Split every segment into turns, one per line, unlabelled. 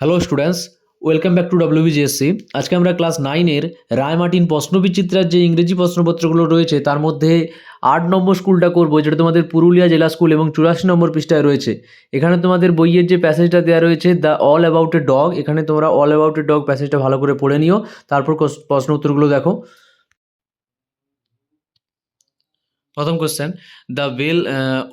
Hello students welcome back to WBGSC আজকে আমরা class নাইনের রায়মার্টিন প্রশ্নবিচিত্রার যে ইংরেজি প্রশ্নপত্রগুলো রয়েছে, তার মধ্যে আট নম্বর স্কুলটা করব, যেটা তোমাদের পুরুলিয়া জেলা স্কুল এবং চুরাশি নম্বর পৃষ্ঠায় রয়েছে। এখানে তোমাদের বইয়ের যে প্যাসেজটা দেওয়া রয়েছে the all about a dog এখানে তোমরা অল অ্যাবাউট এ ডগ প্যাসেজটা ভালো করে পড়ে নিও। তারপর প্রশ্ন উত্তরগুলো দেখো। প্রথম question the bell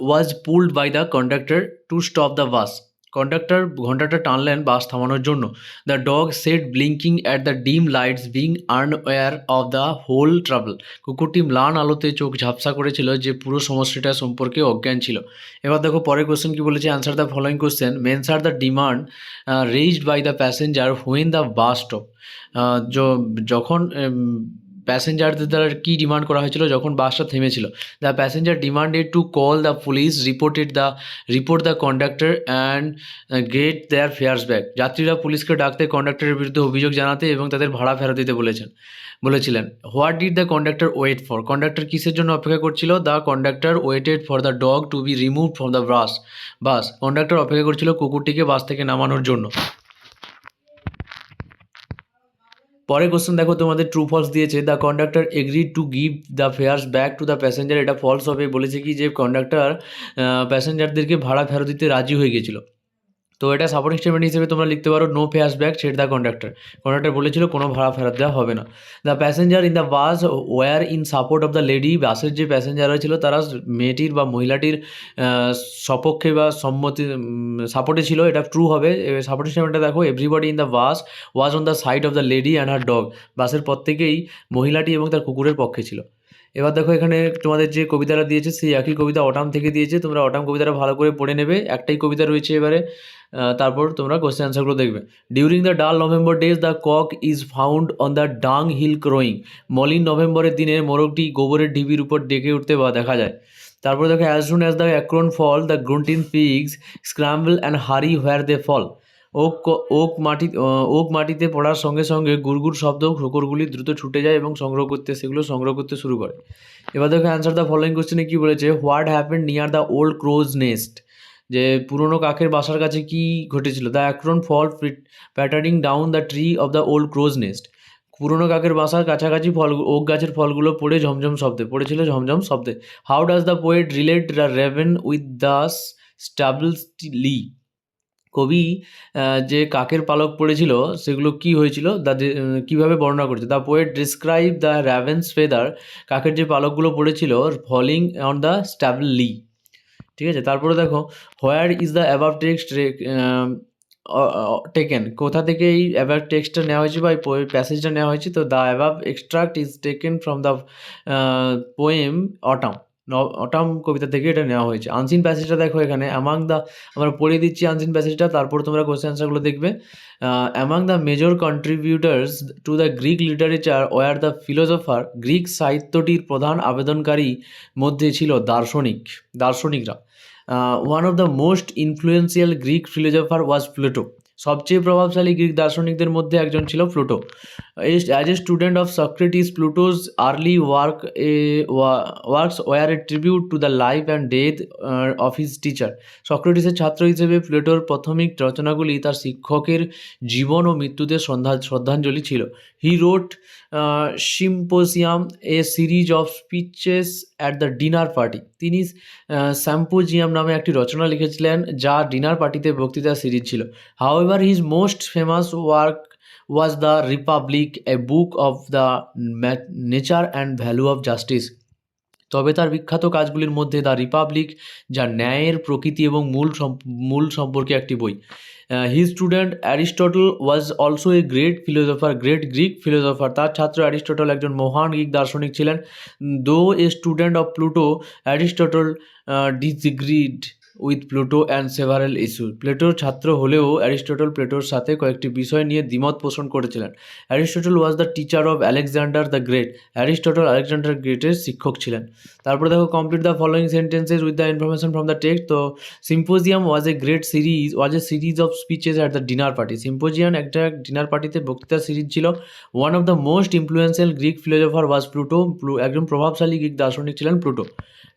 was pulled by the conductor to stop the bus conductor ঘন্টাটা টানলেন বাস থামানোর জন্য। The dog sat blinking at the dim lights being unaware of the whole travel কুকুরটি ম্লান আলোতে চোখ ঝাপসা করেছিল যে পুরো সমস্যাটা সম্পর্কে অজ্ঞান ছিল। এবার দেখো পরের কোশ্চেন কি বলেছে? Answer the following question men's are the demand raised by the passenger when the bus stop যখন প্যাসেঞ্জারদের দ্বারা কী ডিমান্ড করা হয়েছিল? যখন বাসটা থেমেছিল। The passenger demanded to call the police reported the report the conductor and get their fares back যাত্রীরা পুলিশকে ডাকতে কন্ডাক্টরের বিরুদ্ধে অভিযোগ জানাতে এবং তাদের ভাড়া ফেরত দিতে বলেছেন, বলেছিলেন। What did the conductor wait for conductor কিসের জন্য অপেক্ষা করছিল? The conductor waited for the dog to be remove from the bus bus conductor অপেক্ষা করছিল কুকুরটিকে বাস থেকে নামানোর জন্য। পরের কোশ্চেন দেখো, তোমাদের ট্রু ফলস দিয়েছে। The conductor agree to give the fares back to the passenger এটা ফলস হবে, বলেছে কি যে কন্ডাক্টর প্যাসেঞ্জারদেরকে ভাড়া ফেরত দিতে রাজি হয়ে গেছিল। তো এটা সাপোর্টিং স্টেটমেন্ট হিসেবে তোমরা লিখতে পারো no fares back said the conductor conductor বলেছিল, কোনো ভাড়া ফেরত দেওয়া হবে না। The passenger in the bus were in support of the lady বাসের যে প্যাসেঞ্জাররা ছিল, তারা মেয়েটির বা মহিলাটির সপক্ষে বা সম্মতি সাপোর্টে ছিল। এটা ট্রু হবে। সাপোর্টিং স্টেটমেন্টটা দেখো everybody in the bus was on the side of the lady and her dog বাসের প্রত্যেকেই মহিলাটি এবং তার কুকুরের পক্ষে ছিল। এবার দেখো এখানে তোমাদের যে কবিতাটা দিয়েছে, সেই একই কবিতা অটাম থেকে দিয়েছে। তোমরা অটাম কবিতাটা ভালো করে পড়ে নেবে। একটাই কবিতা রয়েছে এবারে। তারপর তোমরা কোশ্চেন অ্যান্সারগুলো দেখবে। During the dull November days the cock is found on the dunghill crowing মলিন নভেম্বরের দিনে মোরগটি গোবরের ঢিবির উপর ডেকে উঠতে বা দেখা যায়। তারপরে দেখো as soon as the acorn fall the grunting pigs scramble and hurry where they fall oak oak মাটি ওক মাটিতে পড়ার সঙ্গে সঙ্গে গুড়গুড় শব্দ শকরগুলি দ্রুত ছুটে যায় এবং সংগ্রহ করতে, সেগুলো সংগ্রহ করতে শুরু করে। এবার দেখো অ্যান্সার দ্য ফলোয়িং কোশ্চেনে কী বলেছে? What happen near the old crow's nest যে পুরনো কাকের বাসার কাছে কি ঘটেছিল? The acorn fall pattering down the tree of the old crow's nest পুরনো কাকের বাসার কাছাকাছি ফল, ওক গাছের ফলগুলো পড়ে ঝমঝম শব্দে, পড়েছিল ঝমঝম শব্দে। How does the poet relate the raven with the stubbles lea কবি যে কাকের পালক পড়েছিল, সেগুলো কি হয়েছিল? দা কীভাবে বর্ণনা করেছে? The poet describe the ravens feather কাকের যে পালকগুলো পড়েছিল falling on the stubble lea ঠিক আছে? তারপরে দেখো where is the above text taken কোথা থেকে এই অ্যাভাব টেক্সটটা নেওয়া হয়েছে বা এই প্যাসেজটা নেওয়া হয়েছে? তো the above extract is taken from the poem autumn autumn কবিতা থেকে এটা নেওয়া হয়েছে। আনসিন প্যাসেজটা দেখো এখানে। অ্যামাং দ্য আমরা পড়ে দিচ্ছি আনসিন প্যাসেজটা তারপর তোমরা কোশ্চেন আনসারগুলো দেখবে। Among the major contributors to the Greek literature were the philosopher Greek সাহিত্যটির প্রধান আবেদনকারী মধ্যে ছিল দার্শনিক, দার্শনিকরা। One of the most influential Greek philosopher was Pluto সবচেয়ে প্রভাবশালী গ্রিক দার্শনিকদের মধ্যে একজন ছিল Pluto. As a student of Socrates Pluto's early work a works were a tribute to the life and death of his teacher সক্রেটিসের ছাত্র হিসেবে প্লুটোর প্রাথমিক রচনাগুলি তার শিক্ষকের জীবন ও মৃত্যুতে শ্রদ্ধা, শ্রদ্ধাঞ্জলি ছিল। He wrote symposium a series of speeches at the dinner party তিনি স্যাম্পোজিয়াম নামে একটি রচনা লিখেছিলেন, যা ডিনার পার্টিতে বক্তৃতা সিরিজ ছিল। However his most famous work was the Republic a book of the nature and value of justice তবে তার বিখ্যাত কাজগুলির মধ্যে দ্য রিপাবলিক যা ন্যায়ের প্রকৃতি এবং মূল মূল সম্পর্কে একটি বই। His student Aristotle was also a great philosopher great Greek philosopher তার ছাত্র অ্যারিস্টটল একজন মহান গ্রিক দার্শনিক ছিলেন। Though a student of Pluto Aristotle disagreed with Pluto and several issue. প্লেটোর ছাত্র হলেও অ্যারিস্টটল প্লেটোর সাথে কয়েকটি বিষয় নিয়ে দ্বিমত পোষণ করেছিলেন। Aristotle was the teacher of Alexander the Great Aristotle Alexander গ্রেটের শিক্ষক ছিলেন। তারপরে দেখো complete the following sentences with the information from the text তো Symposium was a great series was a series of speeches at the dinner party Symposium একটা dinner পার্টিতে বক্তৃতা series ছিল। One of the most influential Greek philosopher was Pluto একজন প্রভাবশালী Greek দার্শনিক ছিলেন Pluto.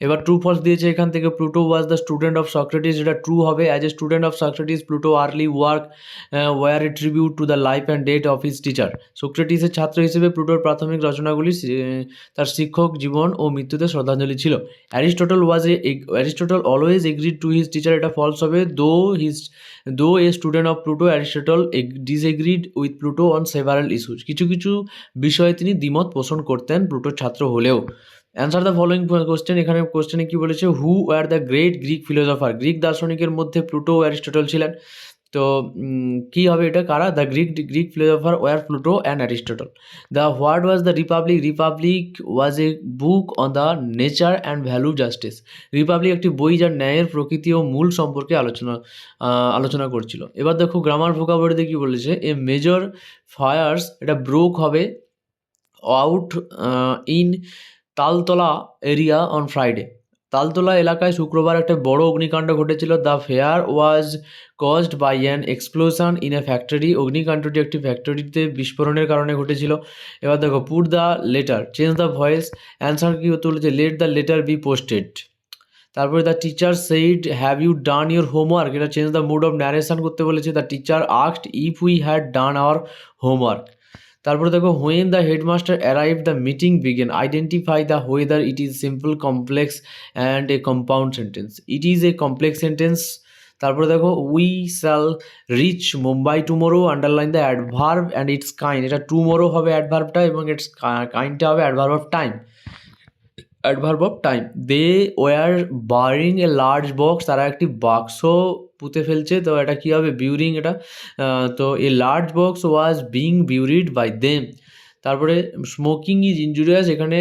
এবার ট্রু ফলস দিয়েছে এখান থেকে Pluto was the student of Socrates এটা ট্রু হবে। As a student of Socrates Pluto early work were a tribute to the life and death of his teacher সক্রেটিসের ছাত্র হিসেবে প্লুটোর প্রাথমিক রচনাগুলি তার শিক্ষক জীবন ও মৃত্যুতে শ্রদ্ধাঞ্জলি ছিল। Aristotle was a Aristotle always agreed to his teacher এটা ফলস হবে। Though his though a student of Pluto Aristotle disagreed with Pluto on several issues কিছু কিছু বিষয়ে তিনি দ্বিমত পোষণ করতেন প্লুটোর ছাত্র হলেও। অ্যান্সার দ্য ফলোয়িং কোয়েশ্চেন এখানে কোয়েশ্চেনে কি বলেছে? Who are the great Greek philosopher Greek দার্শনিকের মধ্যে প্লুটো অ্যারিস্টটল ছিলেন। তো কি হবে এটা? কারা? The Greek Greek philosopher were Pluto and Aristotle the what was the Republic Republic was a book on the nature and value justice Republic একটি বই যার ন্যায়ের প্রকৃতি ও মূল সম্পর্কে আলোচনা আলোচনা করছিল। এবার দেখো গ্রামার ভোকাবলিতে কি বলেছে? এ মেজর ফায়ার্স এটা ব্রোক হবে out in Taltala area on Friday Taltala এলাকায় শুক্রবার একটা বড় অগ্নিকাণ্ড ঘটেছিল। The fire was caused by an explosion in a factory অগ্নিকাণ্ডটি একটি ফ্যাক্টরিতে বিস্ফোরণের কারণে ঘটেছিল। এবার দেখো put the letter change the voice answer কী হতে বলেছে let the letter be posted তারপরে the teacher said have you done your homework এটা change the mood of narration করতে বলেছে। The teacher asked if we had done our homework তারপরে দেখো when the headmaster arrive the meeting began identify the whether it is simple complex and a compound sentence it is a complex sentence তারপরে দেখো we shall reach Mumbai tomorrow underline the adverb and its kind এটা tomorrow হবে অ্যাডভার্বটা এবং its কাইন্ডটা হবে adverb of time adverb of time they were bearing a large box তারা একটি বাক্স পুঁতে ফেলছে। তো এটা কী হবে? বিউরিং এটা। তো a large box was being buried by them তারপরে স্মোকিং ইজ ইঞ্জুরিয়াস এখানে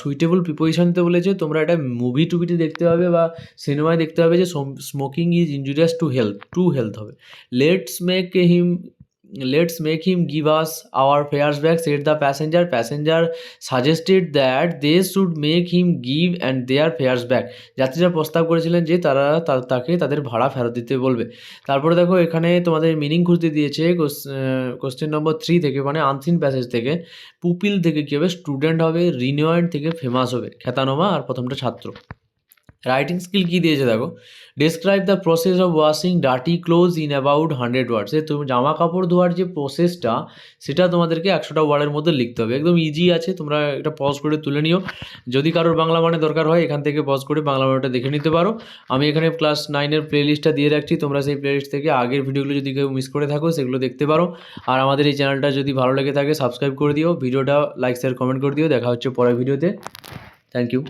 সুইটেবল প্রিপোজিশনতে বলেছে, তোমরা এটা মুভি টুভিতে দেখতে পাবে বা সিনেমায় দেখতে পাবে যে smoking is injurious to health to health হবে। Let's make him let's make him give us our fares back said the passenger passenger suggested that they should make him give and their fares back যাত্রীরা প্রস্তাব করেছিলেন যে তারা তাকে তাদের ভাড়া ফেরত দিতে বলবে। তারপরে দেখো, এখানে তোমাদের মিনিং খুঁজতে দিয়েছে কোশ্চেন নম্বর থ্রি থেকে মানে আনসিন প্যাসেজ থেকে। পুপিল থেকে কী হবে? স্টুডেন্ট হবে রিনিউয়েন্ট থেকে ফেমাস হবে। খ্যাতানোমা আর প্রথমটা ছাত্র। রাইটিং স্কিল কী দিয়েছে দেখো? Describe the process of washing dirty clothes in about hundred words তুমি জামা কাপড় ধোয়ার যে প্রসেসটা সেটা তোমাদেরকে একশোটা ওয়ার্ডের মধ্যে লিখতে হবে। একদম ইজি আছে, তোমরা এটা পজ করে তুলে নিও। যদি কারোর বাংলা মানে দরকার হয়, এখান থেকে পজ করে বাংলা মানেটা দেখে নিতে পারো। আমি এখানে ক্লাস নাইনের প্লেলিস্টটা দিয়ে রাখছি, তোমরা সেই প্লেলিস্ট থেকে আগের ভিডিওগুলো যদি কেউ মিস করে থাকো, সেগুলো দেখতে পারো। আর আমাদের এই চ্যানেলটা যদি ভালো লেগে থাকে সাবস্ক্রাইব করে দিও। ভিডিওটা লাইক শেয়ার কমেন্ট করে দিও। দেখা হচ্ছে পরের ভিডিওতে থ্যাংক ইউ